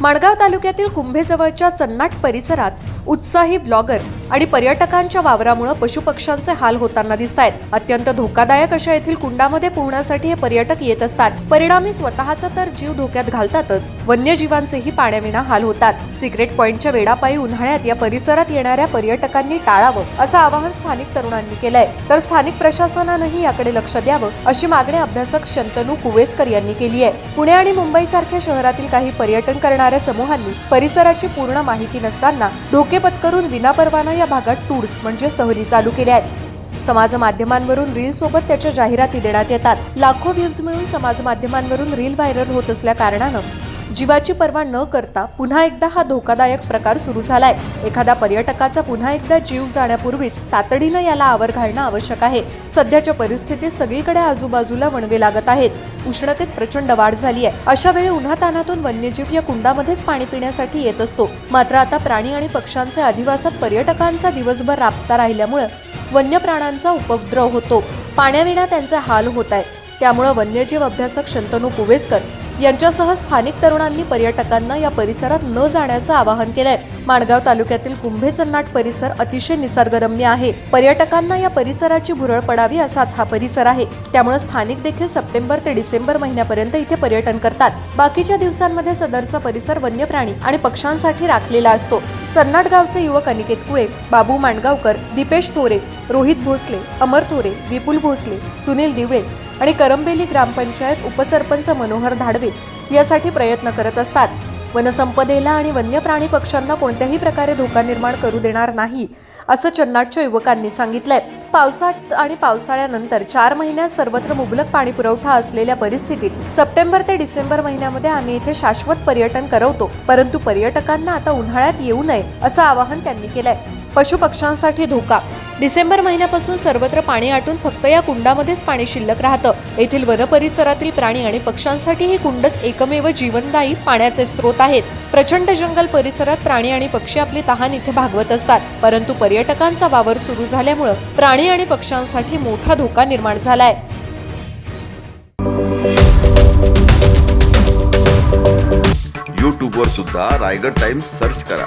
माणगाव तालुक्यातील कुंभेजवळच्या चन्नाट परिसरात उत्साही ब्लॉगर आणि पर्यटकांच्या वावरामुळे पशुपक्ष्यांचे हाल होताना दिसत आहेत अत्यंत धोकादायक अशा येथील कुंडामध्ये पोहण्यासाठी हे पर्यटक येत असतात. परिणामी स्वतःचा तर जीव धोक्यात घालतातच. वन्यजीवांचेही पाण्याविना हाल होतात. सिक्रेट पॉइंटच्या वेडापायी उन्हाळ्यात या परिसरात येणाऱ्या पर्यटकांनी टाळावं असं आवाहन स्थानिक तरुणांनी केलंय. तर स्थानिक प्रशासनानंही याकडे लक्ष द्यावं अशी मागणी अभ्यासक शंतनू कुवेसकर यांनी केली आहे पुणे आणि मुंबई सारख्या शहरातील काही पर्यटन करणाऱ्या समूहांनी परिसराची पूर्ण माहिती नसताना धोका धोके पत्करून विनापरवाना या भागात टूर्स म्हणजे सहली चालू केल्या आहेत. समाज माध्यमांवरून रील सोबत त्याच्या जाहिराती देण्यात येतात. लाखो व्ह्यूज मिळून समाज माध्यमांवरून रील व्हायरल होत असल्या कारणानं जीवाची पर्वा न करता पुन्हा एकदा हा धोकादायक प्रकार सुरू झालाय. एखाद्या पर्यटकाचा पुन्हा एकदा जीव जाण्यापूर्वीच तातडीनं याला आवर घालणं आवश्यक आहे. सध्याच्या परिस्थितीत सगळीकडे आजूबाजूला वणवे लागत आहेत. उष्णतेत प्रचंड वाढ झाली आहे. अशा वेळी उन्हातानातून वन्यजीव या कुंडामध्येच पाणी पिण्यासाठी येत असतो. मात्र आता प्राणी आणि पक्ष्यांचे अधिवासात पर्यटकांचा दिवसभर राबता राहिल्यामुळे वन्य प्राण्यांचा उपद्रव होतो. पाण्याविना त्यांचे हाल होत आहे. त्यामुळे वन्यजीव अभ्यासक शंतनू कुवेसकर यांच्यासह स्थानिक तरुणांनी पर्यटकांना या परिसरात न जाण्याचं आवाहन केलंय. माणगाव तालुक्यातील कुंभे चन्नाट परिसर अतिशय निसर्गरम्य आहे. पर्यटकांना या परिसराची भुरळ पडावी असाच हा परिसर आहे. त्यामुळे स्थानिक देखील सप्टेंबर ते डिसेंबर महिन्यापर्यंत इथे पर्यटन करतात. बाकीच्या दिवसांमध्ये सदरचा परिसर वन्य प्राणी आणि पक्ष्यांसाठी राखलेला असतो. चन्नाट गावचे युवक अनिकेत कुळे बाबू माणगावकर दीपेश थोरे रोहित भोसले अमर थोरे विपुल भोसले सुनील दिवळे आणि करंबेली ग्रामपंचायत उपसरपंच मनोहर धाडवे यासाठी प्रयत्न करत असतात. वनसंपदेला आणि वन्य प्राणी पक्ष्यांना कोणत्याही प्रकारे धोका निर्माण करू देणार नाही असं चन्नाटच्या युवकांनी सांगितलंय. पावसात आणि पावसाळ्यानंतर चार महिन्यात सर्वत्र मुबलक पाणी पुरवठा असलेल्या परिस्थितीत सप्टेंबर ते डिसेंबर महिन्यामध्ये आम्ही इथे शाश्वत पर्यटन करवतो. परंतु पर्यटकांना आता उन्हाळ्यात येऊ नये असं आवाहन त्यांनी केलंय. पशुपक्ष्यांसाठी धोका डिसेंबर महिन्यापासून सर्वत्र पाणी आटून फक्त या कुंडामध्येच पाणी शिल्लक राहतं. येथील वन परिसरातील प्राणी आणि पक्ष्यांसाठी हे कुंडच एकमेव जीवनदायी पाण्याचे स्रोत आहेत. प्रचंड जंगल परिसरात प्राणी आणि पक्षी आपली तहान इथे भागवत असतात. परंतु पर्यटकांचा वावर सुरू झाल्यामुळं प्राणी आणि पक्ष्यांसाठी मोठा धोका निर्माण झालाय. यूट्यूबवर सुद्धा रायगड टाइम्स सर्च करा.